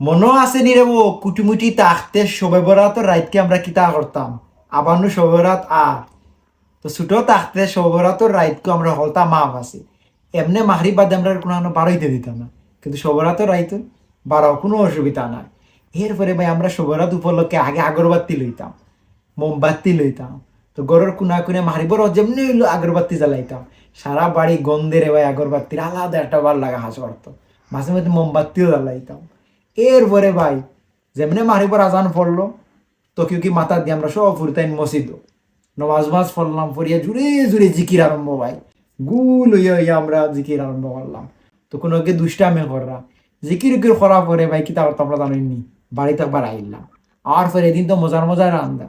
মনো আছে নি রে ও কুটিমুটি তাকতে সবে বরাত রাইতকে আমরা কিতা করতাম আবার নু সবে বরাত আ। তো ছোট তাকতে সবে বরাত রাইতকে আমরা হলতা মাপ আছে এমনি মাহরি বাদে আমরা কোনো বারোইতে দিতাম না কিন্তু সবরাত রাইত বারো কোনো অসুবিধা নাই। এরপরে ভাই আমরা সবরাত উপলক্ষে আগে আগরবাতি লইতাম, মোমবাতি লইতাম। তো গরুর কোনা কোনে মারিবর যেমনি আগরবাতি জ্বালাইতাম। সারা বাড়ি গন্ধে রে ভাই আগরবাতির আলাদা একটা বার লাগা হাস মাঝে মাঝে মোমবাতিও জ্বালাইতাম। এরপরে ভাই, যেমনি মারিবর আজান পড়ল তো কেউ কি মাথা দিয়ে আমরা সব ফুরতাইন মসজিদ নমাজ মাজ পড়লাম, পড়িয়া জুড়ে জুড়ে জিকির আরম্ভ ভাই। গুল হইয়া হইয়া আমরা জিকির আরম্ভ করলাম। তো কোনো কে দুষ্টামে কররা জিকির উকির করা পরে ভাই কিতা করতাম আমরা জানিনি বাড়িতে একবার আইলাম। আর পরে এদিন তো মজার মজার রান্দা।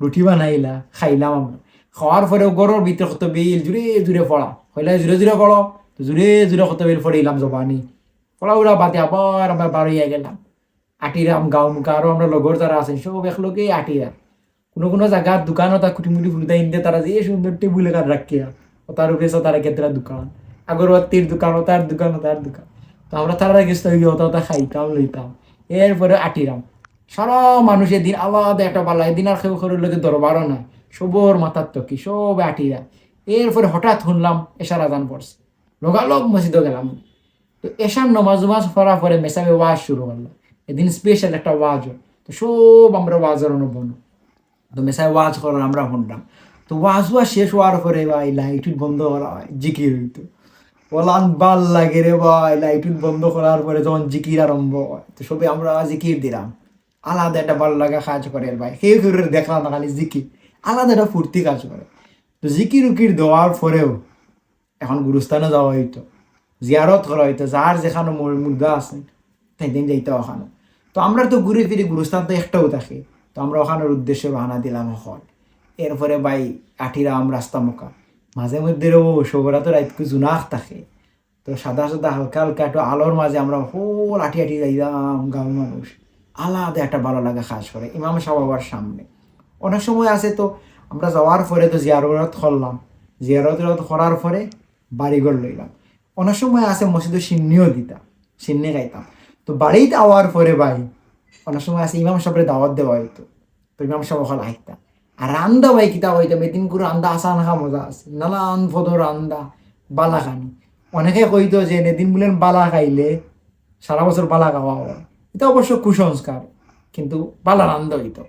রুটি বানাইলা, খাইলাম আমরা। খাওয়ার পরে গরুর ভিতরে কত বিল জুড়ে জুড়ে পড়া। হইলে জুড়ে জুড়ে পড়ো, তো জুড়ে জুড়ে কত বিল পড়িলাম জবানি। উড়া বাদে আবার আমরা বাড়িয়ে গেলাম আটিরাম গাঁও মুখা আরও আমরা লগর যারা আছেন সব একলগে আটিরা কোনো কোনো জায়গার দোকানও তা কুটিমুটি ফুলতে ইন্দে তারা যে সুন্দর টেবিল কার রাখিয়া ও তার উপরে তারা কেতরা দোকান আগরবাতির দোকান ও তার দোকান ও তার দোকান তো আমরা তারা গেছি ওটা ওটা খাইতাম লইতাম এরপরে আটিরাম সারা মানুষের দিন আলাদা একটা পালা এদিন আর কেউ করে লোকে দরবারও না সবর মাথার তকি সব আটিরা এরপরে হঠাৎ শুনলাম এশার আজান পড়ছে লগালগ মসজিদে গেলাম তো এশার নমাজ উমাজ পড়া পরে মেসাবে ওয়াজ শুরু করল এদিন স্পেশাল একটা ওয়াজ। তো সব আমরা ওয়াজের অনুবন তো মেসায় ওয়াজ করার আমরা শুনলাম তো ওয়াজ ওয়াজ শেষ হওয়ার পরে ভাই লাইট বন্ধ করা হয়, জিকির হইতো। ওলান বাল লাগে রে ভাই লাইট বন্ধ করার পরে যখন জিকির আরম্ভ হয়, তো সবে আমরা জিকির দিলাম। আলাদা একটা ভালো লাগা কাজ করে ভাই। কেউ কেউ দেখলাম না, খালি জিকির। আলাদা একটা ফুর্তি কাজ করে। তো জিকির উকির দেওয়ার পরেও এখন গুরুস্থানে যাওয়া হইতো। জিয়ারত করা হইতো যার যেখানে মুর- মুর্দা আছে তাই দিন যাইতে ওখানে তো আমরা তো ঘুরে ফিরে গুরুস্থান তো একটাও থাকে তো আমরা ওখানের উদ্দেশ্যে রওনা দিলাম এখন এরপরে ভাই আঠিরাম রাস্তা মোকা মাঝে মধ্যে ও সবরা তো রাতকে জুনাক থাকে তো সাদা সাদা হালকা হালকা একটু আলোর মাঝে আমরা হোল আঠি আঠি যাইলাম গাঁও মানুষ আলাদা একটা ভালো লাগা কাজ করে ইমাম সাহেবার সামনে অনেক সময় আছে তো আমরা যাওয়ার পরে তো জিয়ারত করলাম জিয়ারত করার পরে বাড়িঘর লইলাম অনেক সময় আছে মসজিদে সিন্নিও দিতাম সিন্নি গাইতাম। তো বাড়িতে আওয়ার পরে ভাই, অনেক সময় আছে ইমাম সাহেবের দাওয়াত দেওয়া হইতো। তো ইমাম সাহেব ওখানে আইতাম আর রান্দা ভাই কিতা হইতাম এদিন করে রান্দা আসা নাখা মজা আছে। নানান পদ রান্দা, বালা খানি। অনেকে কইতো যে এদিন বলেন বালা খাইলে, সারা বছর বালা খাওয়া হয়। এটা অবশ্য কুসংস্কার, কিন্তু বালা রান্দা হইতো।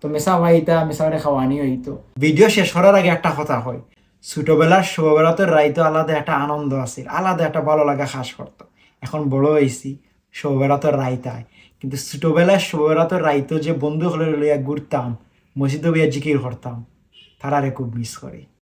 তো মেসা ভাইতা মেসারে খাওয়ানি হইতো। ভিডিও শেষ করার আগে একটা কথা হয় ছোটবেলার শোবেলাতে রাইতো আলাদা একটা আনন্দ আছে, আলাদা একটা ভালো লাগা খাস করতো। এখন বড় হয়েছি শোবেলাতে রাইতায় কিন্তু ছোটবেলার তো রাইতো যে বন্ধু হলে লইয়া ঘুরতাম, মসজিদে বিয়া জিকির করতাম, তারারে খুব মিস করি।